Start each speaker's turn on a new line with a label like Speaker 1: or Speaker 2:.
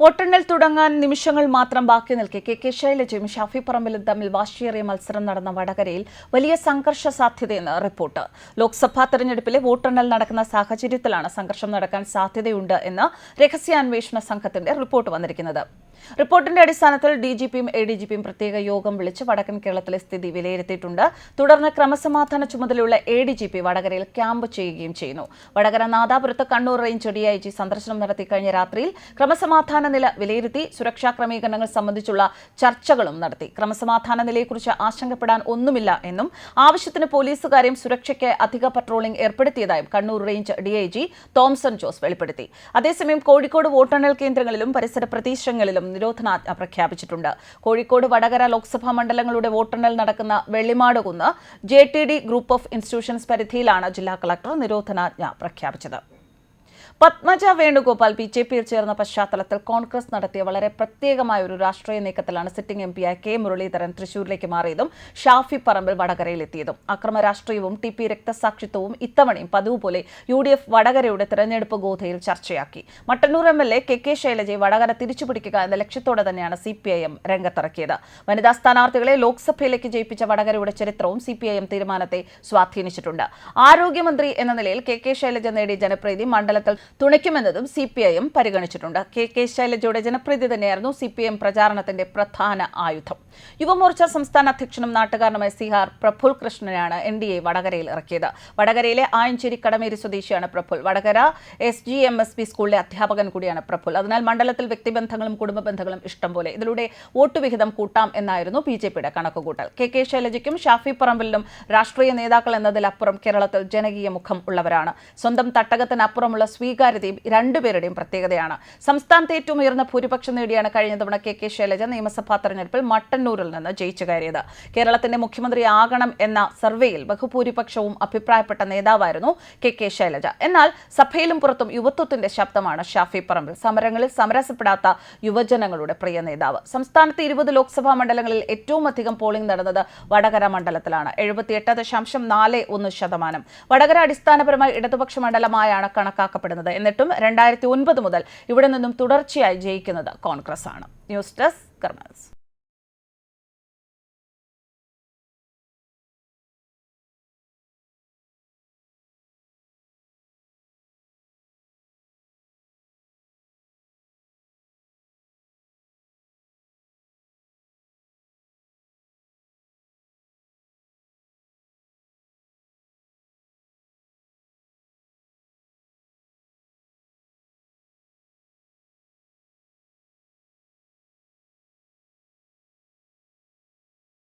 Speaker 1: വോട്ടെണ്ണൽ തുടങ്ങാൻ നിമിഷങ്ങൾ മാത്രം ബാക്കി നിൽക്കെ കെ കെ ശൈലജയും ഷാഫി പറമ്പിലും തമ്മിൽ വാശിയേറിയ മത്സരം നടന്ന വടകരയിൽ വലിയ സംഘർഷ സാധ്യതയെന്ന് റിപ്പോർട്ട്. ലോക്സഭാ തെരഞ്ഞെടുപ്പിലെ വോട്ടെണ്ണൽ നടക്കുന്ന സാഹചര്യത്തിലാണ് സംഘർഷം നടക്കാൻ സാധ്യതയുണ്ട് എന്ന് രഹസ്യാന്വേഷണ സംഘത്തിന്റെ റിപ്പോർട്ട് വന്നിരിക്കുന്നത്. റിപ്പോർട്ടിന്റെ അടിസ്ഥാനത്തിൽ ഡി ജി പിയും എ ഡി ജി പിയും പ്രത്യേക യോഗം വിളിച്ച് വടക്കൻ കേരളത്തിലെ സ്ഥിതി വിലയിരുത്തിയിട്ടുണ്ട്. തുടർന്ന് ക്രമസമാധാന ചുമതലയുള്ള എ ഡി ജി പി വടകരയിൽ ക്യാമ്പ് ചെയ്യുകയും ചെയ്യുന്നു. Vadakara നാദാപുരത്ത് Kannur range D I G സന്ദർശനം നടത്തി കഴിഞ്ഞ രാത്രിയിൽ ക്രമസമാധാന നില വിലയിരുത്തി സുരക്ഷാ ക്രമീകരണങ്ങൾ സംബന്ധിച്ചുള്ള ചർച്ചകളും നടത്തി. ക്രമസമാധാന നിലയെക്കുറിച്ച് ആശങ്കപ്പെടാൻ ഒന്നുമില്ല എന്നും ആവശ്യത്തിന് പോലീസുകാരെയും സുരക്ഷയ്ക്ക് അധിക patrolling ഏർപ്പെടുത്തിയതായും Kannur range D I G Thomson Jose വെളിപ്പെടുത്തി. അതേസമയം കോഴിക്കോട് വോട്ടെണ്ണൽ കേന്ദ്രങ്ങളിലും പരിസര പ്രദേശങ്ങളിലും നിരോധനാജ്ഞ പ്രഖ്യാപിച്ചിട്ടുണ്ട്. കോഴിക്കോട് വടകര ലോക്സഭാ മണ്ഡലങ്ങളുടെ വോട്ടെണ്ണൽ നടക്കുന്ന Vellimadukunnu J T D group of institutions പരിധിയിലാണ് ജില്ലാ കളക്ടർ നിരോധനാജ്ഞ പ്രഖ്യാപിച്ചത്. പത്മജ വേണുഗോപാൽ ബി ജെ പിയിൽ ചേർന്ന പശ്ചാത്തലത്തിൽ കോൺഗ്രസ് നടത്തിയ വളരെ പ്രത്യേകമായ ഒരു രാഷ്ട്രീയ നീക്കത്തിലാണ് സിറ്റിംഗ് എം പിയായ കെ മുരളീധരൻ തൃശൂരിലേക്ക് മാറിയതും ഷാഫി പറമ്പിൽ വടകരയിലെത്തിയതും. അക്രമ രാഷ്ട്രീയവും ടി പി രക്തസാക്ഷിത്വവും ഇത്തവണയും പതിവ് പോലെ യു ഡി എഫ് വടകരയുടെ തെരഞ്ഞെടുപ്പ് ഗോധയിൽ ചർച്ചയാക്കി. Mattannur M L A K K ശൈലജയെ Vadakara തിരിച്ചുപിടിക്കുക എന്ന ലക്ഷ്യത്തോടെ തന്നെയാണ് സി പി ഐ എം രംഗത്തിറക്കിയത്. വനിതാ സ്ഥാനാർത്ഥികളെ ലോക്സഭയിലേക്ക് ജയിപ്പിച്ച വടകരയുടെ ചരിത്രവും സി പി ഐ എം തീരുമാനത്തെ സ്വാധീനിച്ചിട്ടുണ്ട്. ആരോഗ്യമന്ത്രി എന്ന നിലയിൽ കെ കെ ശൈലജ നേടിയ ജനപ്രീതി മണ്ഡലത്തിൽ തുണയ്ക്കുമെന്നതും സി പി ഐ എം പരിഗണിച്ചിട്ടുണ്ട്. കെ കെ ശൈലജയുടെ ജനപ്രീതി തന്നെയായിരുന്നു സി പി എം പ്രചാരണത്തിന്റെ പ്രധാന ആയുധം. യുവമോർച്ച സംസ്ഥാന അധ്യക്ഷനും നാട്ടുകാരനുമായ സി ആർ പ്രഫുൽ കൃഷ്ണനാണ് എൻ ഡി എ വടകരയിൽ ഇറക്കിയത്. വടകരയിലെ ആയഞ്ചേരി കടമേരി സ്വദേശിയാണ് Praful. Vadakara S G M S P സ്കൂളിലെ അധ്യാപകൻ കൂടിയാണ് പ്രഫുൽ. അതിനാൽ മണ്ഡലത്തിൽ വ്യക്തിബന്ധങ്ങളും കുടുംബ ബന്ധങ്ങളും ഇഷ്ടം പോലെ ഇതിലൂടെ വോട്ട് വിഹിതം കൂട്ടാം എന്നായിരുന്നു ബി ജെ പിയുടെ കണക്കുകൂട്ടൽ. കെ കെ ശൈലജയ്ക്കും ഷാഫി പറമ്പിലിനും രാഷ്ട്രീയ നേതാക്കൾ എന്നതിലപ്പുറം കേരളത്തിൽ ജനകീയ മുഖം ഉള്ളവരാണ്. സ്വന്തം തട്ടകത്തിനപ്പുറമുള്ള സ്വീകാര്യതയും രണ്ടുപേരുടെയും പ്രത്യേകതയാണ്. സംസ്ഥാനത്ത് ഏറ്റവും ഉയർന്ന ഭൂരിപക്ഷം നേടിയാണ് കഴിഞ്ഞ തവണ കെ കെ ശൈലജ നിയമസഭാ തെരഞ്ഞെടുപ്പിൽ മട്ടന്നൂരിൽ നിന്ന് ജയിച്ചു കയറിയത് കേരളത്തിന്റെ മുഖ്യമന്ത്രി ആകണം എന്ന സർവേയിൽ ബഹുഭൂരിപക്ഷവും അഭിപ്രായപ്പെട്ട നേതാവായിരുന്നു കെ കെ ശൈലജ. എന്നാൽ സഭയിലും പുറത്തും യുവത്വത്തിന്റെ ശബ്ദമാണ് ഷാഫി പറമ്പിൽ. സമരങ്ങളിൽ സമരസപ്പെടാത്ത യുവജനങ്ങളുടെ പ്രിയ നേതാവ്. സംസ്ഥാനത്ത് ഇരുപത് ലോക്സഭാ മണ്ഡലങ്ങളിൽ ഏറ്റവും അധികം പോളിംഗ് നടന്നത് വടകര മണ്ഡലത്തിലാണ്. എഴുപത്തിയെട്ട് ദശാംശം നാല് ഒന്ന് ശതമാനം. വടകര അടിസ്ഥാനപരമായി ഇടതുപക്ഷ മണ്ഡലമായാണ് കണക്കാക്കപ്പെടുന്നത്. എന്നിട്ടും രണ്ടായിരത്തി ഒൻപത് മുതൽ ഇവിടെ നിന്നും തുടർച്ചയായി ജയിക്കുന്നത് കോൺഗ്രസ് ആണ് ന്യൂസ് ഡെസ്ക് കർമ്മൽസ്